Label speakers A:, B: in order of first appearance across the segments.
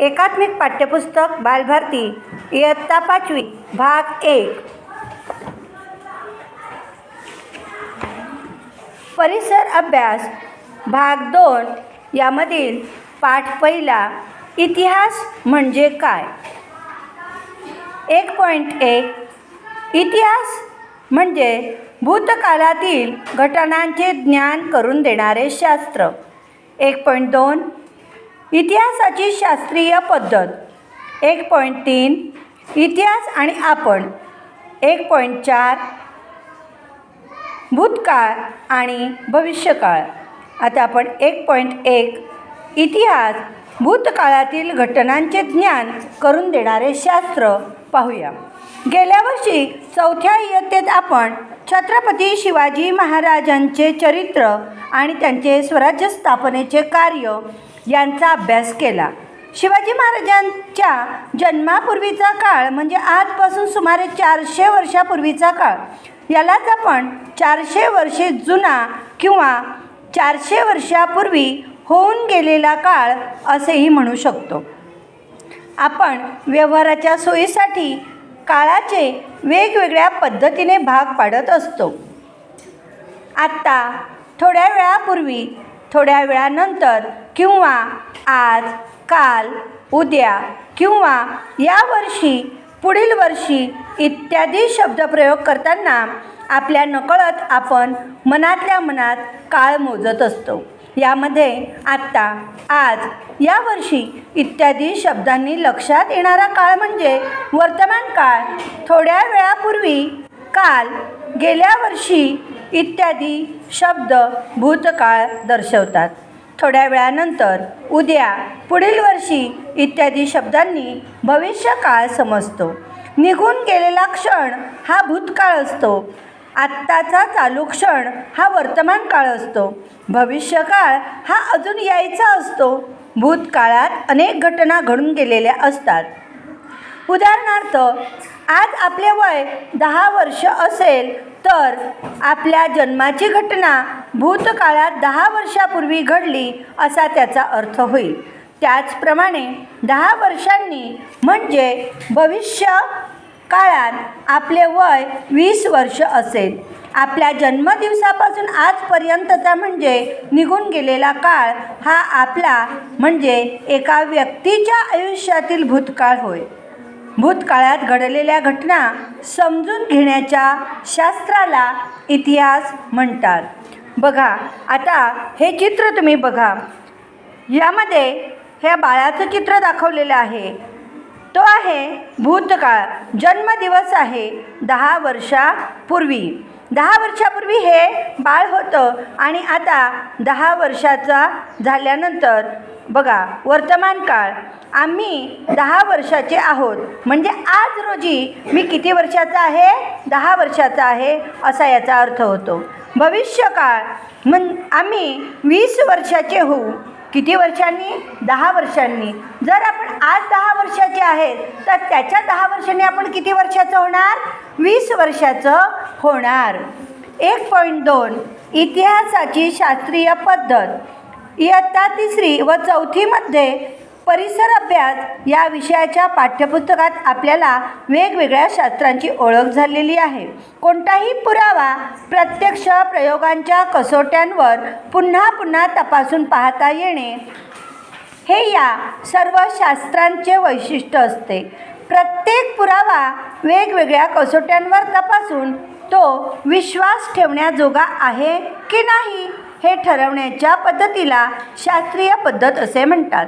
A: एकात्मिक पाठ्यपुस्तक बालभारती इयत्ता पाचवी भाग एक. परिसर अभ्यास भाग दोन. यामधील पाठ पहिला इतिहास म्हणजे काय? एक पॉईंट एक. इतिहास म्हणजे भूतकाळातील घटनांचे ज्ञान करून देणारे शास्त्र. एक पॉईंट दोन. इतिहासाची शास्त्रीय पद्धत. एक पॉईंट तीन इतिहास आणि आपण. एक पॉईंट चार भूतकाळ आणि भविष्यकाळ. आता आपण एक पॉईंट एक इतिहास भूतकाळातील घटनांचे ज्ञान करून देणारे शास्त्र पाहूया. गेल्या वर्षी चौथ्या इयत्तेत आपण छत्रपती शिवाजी महाराजांचे चरित्र आणि त्यांचे स्वराज्य स्थापनेचे कार्य यांचा अभ्यास केला. शिवाजी महाराजांच्या जन्मापूर्वीचा काळ म्हणजे आजपासून सुमारे चारशे वर्षापूर्वीचा काळ. यालाच आपण चारशे वर्षे जुना किंवा चारशे वर्षापूर्वी होऊन गेलेला काळ असेही म्हणू शकतो. आपण व्यवहाराच्या सोयीसाठी काळाचे वेगवेगळ्या पद्धतीने भाग पाडत असतो. आत्ता थोड्या वेळापूर्वी थोड्या वेळानंतर किंवा आज काल उद्या किंवा या वर्षी पुढील वर्षी इत्यादी शब्दप्रयोग करताना आपल्या नकळत आपण मनातल्या मनात काळ मोजत असतो. यामध्ये आत्ता आज या वर्षी इत्यादी शब्दांनी लक्षात येणारा काळ म्हणजे वर्तमान काळ. थोड्या वेळापूर्वी काल गेल्या वर्षी इत्यादी शब्द भूतकाळ दर्शवतात. थोड्या वेळानंतर उद्या पुढील वर्षी इत्यादी शब्दांनी भविष्यकाळ समजतो. निघून गेलेला क्षण हा भूतकाळ असतो. आत्ताचा चालू क्षण हा वर्तमान काळ असतो. भविष्यकाळ हा अजून यायचा असतो. भूतकाळात अनेक घटना घडून गेलेल्या असतात. उदाहरणार्थ आज आपले वय दहा वर्ष असेल तर आपल्या जन्माची घटना भूतकाळात दहा वर्षापूर्वी घडली असा त्याचा अर्थ होईल. त्याचप्रमाणे दहा वर्षांनी म्हणजे भविष्य काळात आपले वय वीस वर्ष असेल. आपल्या जन्मदिवसापासून आजपर्यंतचा म्हणजे निघून गेलेला काळ हा आपला म्हणजे एका व्यक्तीच्या आयुष्यातील भूतकाळ होय. भूतकाळात घडलेल्या घटना समजून घेण्याच्या शास्त्राला इतिहास म्हणतात. बघा आता हे चित्र तुम्ही बघा. यामध्ये ह्या बाळाचं चित्र दाखवलेलं आहे. तो आहे भूतकाळ. जन्मदिवस आहे दहा वर्षापूर्वी. दहा वर्षापूर्वी हे बाळ होतं आणि आता दहा वर्षाचा झाल्यानंतर बघा वर्तमान काळ. आम्ही दहा वर्षाचे आहोत. म्हणजे आज रोजी मी किती वर्षाचा आहे? दहा वर्षाचा आहे असा याचा अर्थ होतो. भविष्यकाळ म्हण आम्ही वीस वर्षाचे होऊ. किती वर्षांनी? दहा वर्षांनी. जर आपण आज दहा वर्षाचे आहेत तर त्याच्या दहा वर्षांनी आपण किती वर्षाचं होणार? वीस वर्षाचं होणार. एक पॉईंट दोन इतिहासाची शास्त्रीय पद्धत. इयत्ता तिसरी व चौथीमध्ये परिसर अभ्यास या विषयाच्या पाठ्यपुस्तकात आपल्याला वेगवेगळ्या शास्त्रांची ओळख झालेली आहे. कोणताही पुरावा प्रत्यक्ष प्रयोगांच्या कसोट्यांवर पुन्हा पुन्हा तपासून पाहता येणे हे या सर्व शास्त्रांचे वैशिष्ट्य असते. प्रत्येक पुरावा वेगवेगळ्या कसोट्यांवर तपासून तो विश्वास ठेवण्याजोगा आहे की नाही हे ठरवण्याच्या पद्धतीला शास्त्रीय पद्धत असे म्हणतात.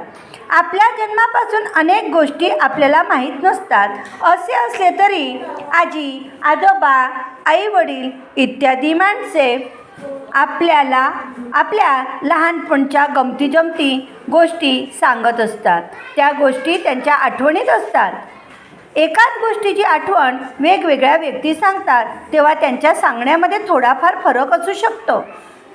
A: आपल्या जन्मापासून अनेक गोष्टी आपल्याला माहीत नसतात. असे असले तरी आजी आजोबा आईवडील इत्यादी माणसे आपल्याला आपल्या लहानपणच्या गमती जमती गोष्टी सांगत असतात. त्या गोष्टी त्यांच्या आठवणीत असतात. एकाच गोष्टीची आठवण वेगवेगळ्या व्यक्ती सांगतात तेव्हा त्यांच्या सांगण्यामध्ये थोडाफार फरक असू शकतो.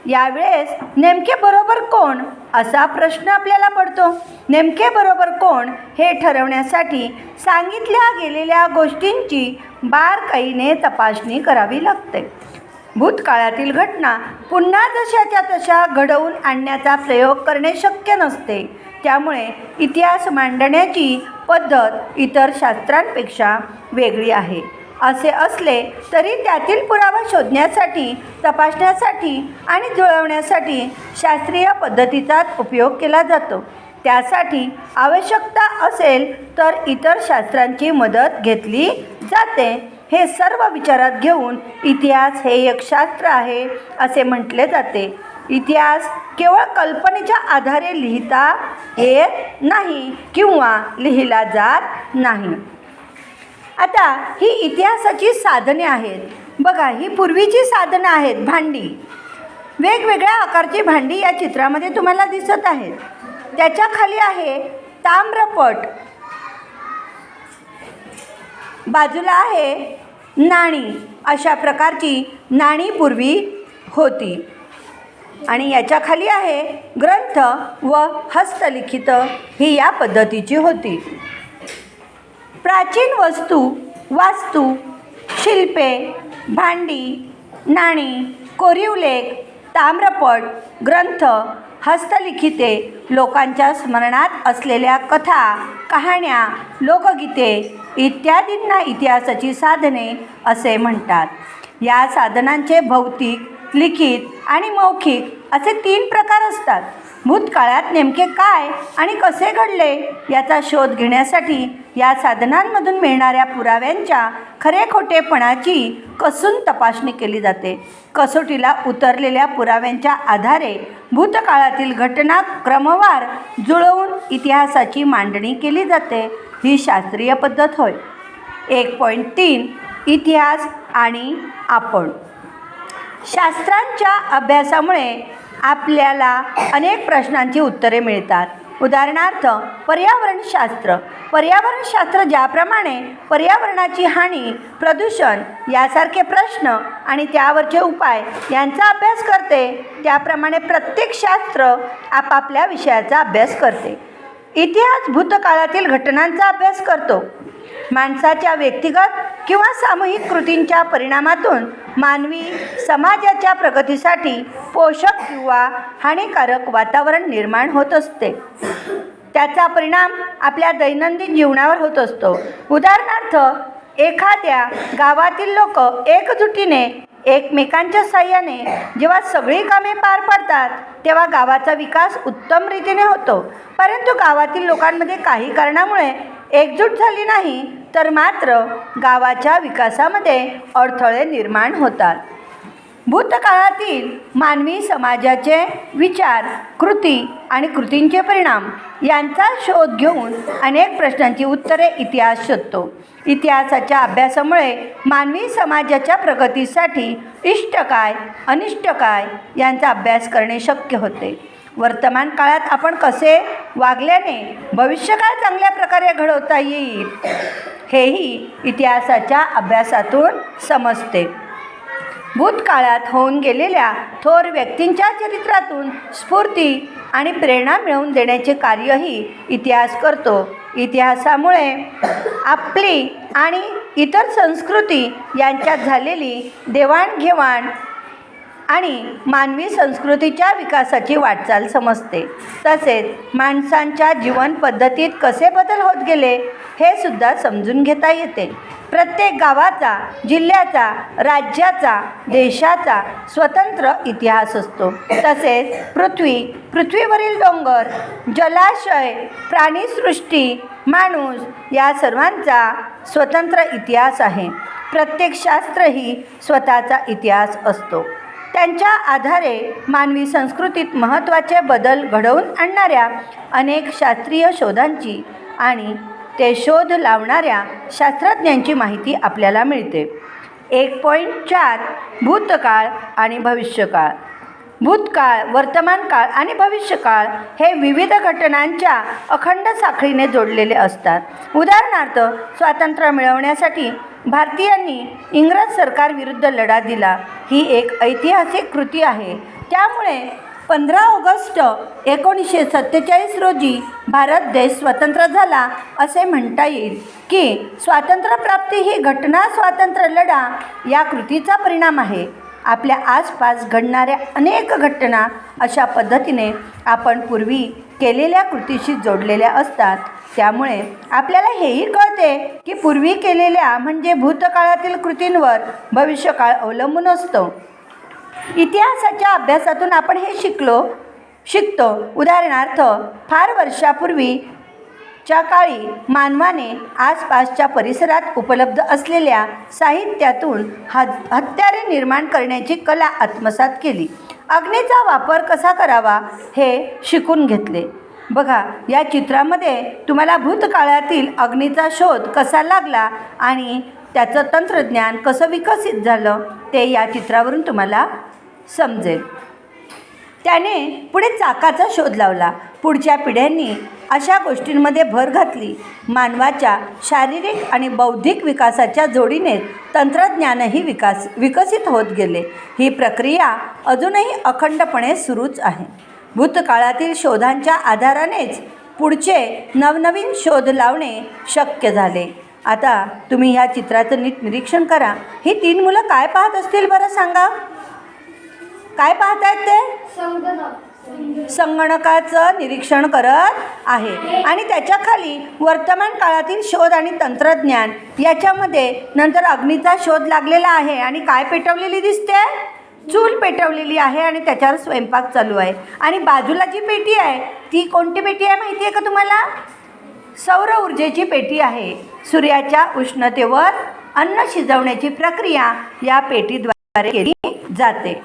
A: यावेळेस नेमके बरोबर कोण? असा प्रश्न आपल्याला पडतो. नेमके बरोबर कोण? हे ठरवण्यासाठी सांगितल्या गेलेल्या गोष्टींची बारकाईने तपासणी करावी लागते. भूतकाळातील घटना पुन्हा जशाच्या तशा घडवून आणण्याचा प्रयोग करणे शक्य नसते. त्यामुळे इतिहास मांडण्याची पद्धत इतर शास्त्रांपेक्षा वेगळी आहे. असे असले तरी त्यातील पुरावा शोधण्यासाठी तपासण्यासाठी आणि जुळवण्यासाठी शास्त्रीय पद्धतीचाच उपयोग केला जातो. त्यासाठी आवश्यकता असेल तर इतर शास्त्रांची मदत घेतली जाते. हे सर्व विचारात घेऊन इतिहास हे एक शास्त्र आहे असे म्हटले जाते. इतिहास केवळ कल्पनेच्या आधारे लिहिता येत नाही किंवा लिहिला जात नाही. आता ही इतिहासाची साधने आहेत. बघा ही पूर्वीची साधनं आहेत भांडी. वेगवेगळ्या आकारची भांडी या चित्रामध्ये तुम्हाला दिसत आहेत. त्याच्याखाली आहे ताम्रपट. बाजूला आहे नाणी. अशा प्रकारची नाणी पूर्वी होती. आणि याच्या खाली आहे ग्रंथ व हस्तलिखित ही या पद्धतीची होती. प्राचीन वस्तू वास्तू शिल्पे भांडी नाणी कोरीव लेख ताम्रपट ग्रंथ हस्तलिखिते लोकांच्या स्मरणात असलेल्या कथा कहाण्या लोकगीते इत्यादींना इतिहासाची साधने असे म्हणतात. या साधनांचे भौतिक लिखित आणि मौखिक असे तीन प्रकार असतात. भूतकाळात नेमके काय आणि कसे घडले याचा शोध घेण्यासाठी या साधनांमधून मिळणाऱ्या पुराव्यांच्या खरे खोटेपणाची कसून तपासणी केली जाते. कसोटीला उतरलेल्या पुराव्यांच्या आधारे भूतकाळातील घटना क्रमवार जुळवून इतिहासाची मांडणी केली जाते ही शास्त्रीय पद्धत होय. एक पॉईंट तीन इतिहास आणि आपण. शास्त्रांच्या अभ्यासामुळे आपल्याला अनेक प्रश्नांची उत्तरे मिळतात. उदाहरणार्थ पर्यावरणशास्त्र. पर्यावरणशास्त्र ज्याप्रमाणे पर्यावरणाची हानी प्रदूषण यासारखे प्रश्न आणि त्यावरचे उपाय यांचा अभ्यास करते त्याप्रमाणे प्रत्येक शास्त्र आपापल्या विषयाचा अभ्यास करते. इतिहास भूतकाळातील घटनांचा अभ्यास करतो. माणसाच्या व्यक्तिगत किंवा सामूहिक कृतींच्या परिणामातून मानवी समाजाच्या प्रगतीसाठी पोषक किंवा हानिकारक वातावरण निर्माण होत असते. त्याचा परिणाम आपल्या दैनंदिन जीवनावर होत असतो. उदाहरणार्थ एखाद्या गावातील लोक एकजुटीने एकमेकांच्या साह्याने जेव्हा सगळी कामे पार पडतात तेव्हा गावाचा विकास उत्तम रीतीने होतो. परंतु गावातील लोकांमध्ये काही कारणामुळे एकजूट झाली नाही तर मात्र गावाच्या विकासामध्ये अडथळे निर्माण होतात. भूतकाळातील मानवी समाजाचे विचार कृती आणि कृतींचे परिणाम यांचा शोध घेऊन अनेक प्रश्नांची उत्तरे इतिहास शोधतो. इतिहासाच्या अभ्यासामुळे मानवी समाजाच्या प्रगतीसाठी इष्ट काय अनिष्ट काय यांचा अभ्यास करणे शक्य होते. वर्तमान काळात आपण कसे वागल्याने भविष्यकाळ चांगल्या प्रकारे घडवता येईल हेही इतिहासाच्या अभ्यासातून समजते. भूतकाळात होऊन गेलेल्या थोर व्यक्तींच्या चरित्रातून स्फूर्ती आणि प्रेरणा मिळवून देण्याचे कार्यही इतिहास करतो. इतिहासामुळे आपली आणि इतर संस्कृती यांच्यात झालेली देवाणघेवाण आणि मानवी संस्कृतीच्या विकासाची वाटचाल समजते. तसेच माणसांच्या जीवन पद्धतीत कसे बदल होत गेले हे सुद्धा समजून घेता येते. प्रत्येक गावाचा जिल्ह्याचा राज्याचा देशाचा स्वतंत्र इतिहास असतो. तसेच पृथ्वी पृथ्वीवरील डोंगर जलाशय प्राणीसृष्टी माणूस या सर्वांचा स्वतंत्र इतिहास आहे. प्रत्येक शास्त्रही स्वतःचा इतिहास असतो. त्यांच्या आधारे मानवी संस्कृतीत महत्त्वाचे बदल घडवून आणणाऱ्या अनेक शास्त्रीय शोधांची आणि ते शोध लावणाऱ्या शास्त्रज्ञांची माहिती आपल्याला मिळते. एक पॉईंट चार भूतकाळ आणि भविष्यकाळ. भूतकाळ वर्तमान काळ आणि भविष्यकाळ हे विविध घटनांच्या अखंड साखळीने जोडलेले असतात. उदाहरणार्थ स्वातंत्र्य मिळवण्यासाठी भारतीयांनी इंग्रज सरकारविरुद्ध लढा दिला. ही एक ऐतिहासिक कृती आहे. त्यामुळे पंधरा ऑगस्ट एकोणीसशे सत्तेचाळीस रोजी भारत देश स्वतंत्र झाला असे म्हणता येईल की स्वातंत्र्यप्राप्ती ही घटना स्वातंत्र्य लढा या कृतीचा परिणाम आहे. आपल्या आसपास घडणाऱ्या अनेक घटना अशा पद्धतीने आपण पूर्वी केलेल्या कृतीशी जोडलेल्या असतात. त्यामुळे आपल्याला हेही कळते की पूर्वी केलेल्या म्हणजे भूतकाळातील कृतींवर भविष्यकाळ अवलंबून असतो. इतिहासाच्या अभ्यासातून आपण हे शिकलो शिकतो. उदाहरणार्थ फार वर्षापूर्वी च्या काळी मानवाने आसपासच्या परिसरात उपलब्ध असलेल्या साहित्यातून ह हत्यारे निर्माण करण्याची कला आत्मसात केली. अग्नीचा वापर कसा करावा हे शिकून घेतले. बघा या चित्रामध्ये तुम्हाला भूतकाळातील अग्नीचा शोध कसा लागला आणि त्याचं तंत्रज्ञान कसं विकसित झालं ते या चित्रावरून तुम्हाला समजेल. त्याने पुढे चाकाचा शोध लावला. पुढच्या पिढ्यांनी अशा गोष्टींमध्ये भर घातली. मानवाच्या शारीरिक आणि बौद्धिक विकासाच्या जोडीने तंत्रज्ञानही विकास विकसित होत गेले. ही प्रक्रिया अजूनही अखंडपणे सुरूच आहे. भूतकाळातील शोधांच्या आधारानेच पुढचे नवनवीन शोध लावणे शक्य झाले. आता तुम्ही ह्या चित्राचं नीट निरीक्षण करा. ही तीन मुलं काय पाहत असतील बरं सांगा? काय पाहत आहेत ते संगणकाचं निरीक्षण करत आहे. आणि त्याच्याखाली वर्तमान काळातील शोध आणि तंत्रज्ञान याच्यामध्ये नंतर अग्नीचा शोध लागलेला आहे. आणि काय पेटवलेली दिसते? चूल पेटवलेली आहे आणि त्याच्यावर स्वयंपाक चालू आहे. आणि बाजूला जी पेटी आहे ती कोणती पेटी आहे माहिती आहे का तुम्हाला? सौर ऊर्जेची पेटी आहे. सूर्याच्या उष्णतेवर अन्न शिजवण्याची प्रक्रिया या पेटीद्वारे केली जाते.